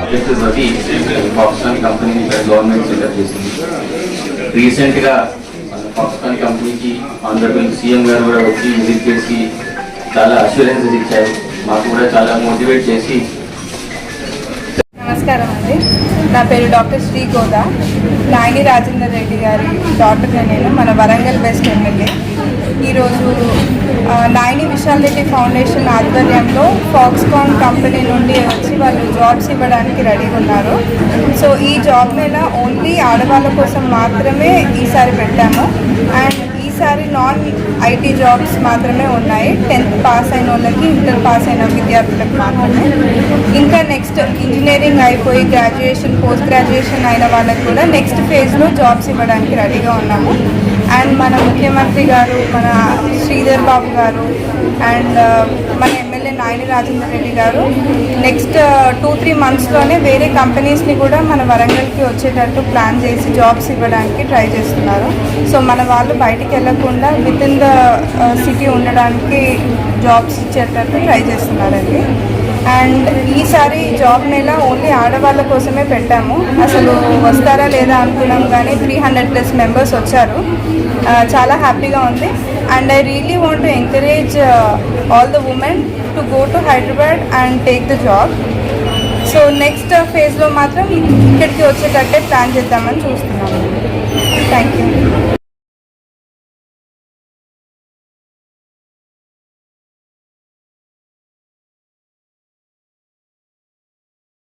Project Ravi Pakistan కంపెనీని government select చేసింది. రీసెంట్గా పాకిస్తాన్ కంపెనీకి ఆంధ్రప్రదేశ్ సీఎం గారు కూడా వచ్చి విజిట్ చేసి చాలా అష్యూరెన్సెస్ ఇచ్చారు. మాకు కూడా చాలా మోటివేట్ చేసి నమస్కారం అండి. నా పేరు డాక్టర్ శ్రీ గోదా. నాయని రాజేందర్ రెడ్డి గారి డాక్టర్గా నేను మన వరంగల్ బెస్ట్ ఎమ్మెల్యే ఈరోజు నాయని విశాల్ రెడ్డి ఫౌండేషన్ ఆధ్వర్యంలో ఫాక్స్కాన్ కంపెనీ నుండి వచ్చి వాళ్ళు జాబ్స్ ఇవ్వడానికి రెడీగా ఉన్నారు. సో ఈ జాబ్ మీద ఓన్లీ ఆడవాళ్ళ కోసం మాత్రమే ఈసారి పెట్టాము. అండ్ ఈసారి నాన్ ఐటీ జాబ్స్ మాత్రమే ఉన్నాయి. టెన్త్ పాస్ అయిన వాళ్ళకి ఇంటర్ పాస్ అయిన విద్యార్థులకు మాత్రమే. ఇంకా నెక్స్ట్ ఇంజనీరింగ్ అయిపోయి గ్రాడ్యుయేషన్ పోస్ట్ గ్రాడ్యుయేషన్ అయిన వాళ్ళకి కూడా నెక్స్ట్ ఫేజ్లో జాబ్స్ ఇవ్వడానికి రెడీగా ఉన్నాము. అండ్ మన ముఖ్యమంత్రి గారు మన శ్రీధర్ బాబు గారు అండ్ uh, మన ఎమ్మెల్యే నాయని రాజేందర్ రెడ్డి గారు నెక్స్ట్ టూ త్రీ మంత్స్లోనే వేరే కంపెనీస్ని కూడా మన వరంగల్కి వచ్చేటట్టు ప్లాన్ చేసి జాబ్స్ ఇవ్వడానికి ట్రై చేస్తున్నారు. సో మన వాళ్ళు బయటికి వెళ్ళకుండా విత్ ఇన్ ద సిటీ ఉండడానికి జాబ్స్ ఇచ్చేటట్టు ట్రై చేస్తున్నారండి. అండ్ ఈసారి జాబ్ మేళ ఓన్లీ ఆడవాళ్ళ కోసమే పెట్టాము. అసలు వస్తారా లేదా అనుకున్నాం కానీ త్రీ హండ్రెడ్ ప్లస్ మెంబర్స్ వచ్చారు. చాలా హ్యాపీగా ఉంది. And I really want to encourage all the women to go to Hyderabad and take the job so next ఫేజ్లో మాత్రం ఇక్కడికి వచ్చేటట్టే ప్లాన్ చేద్దామని చూస్తున్నాము. Thank you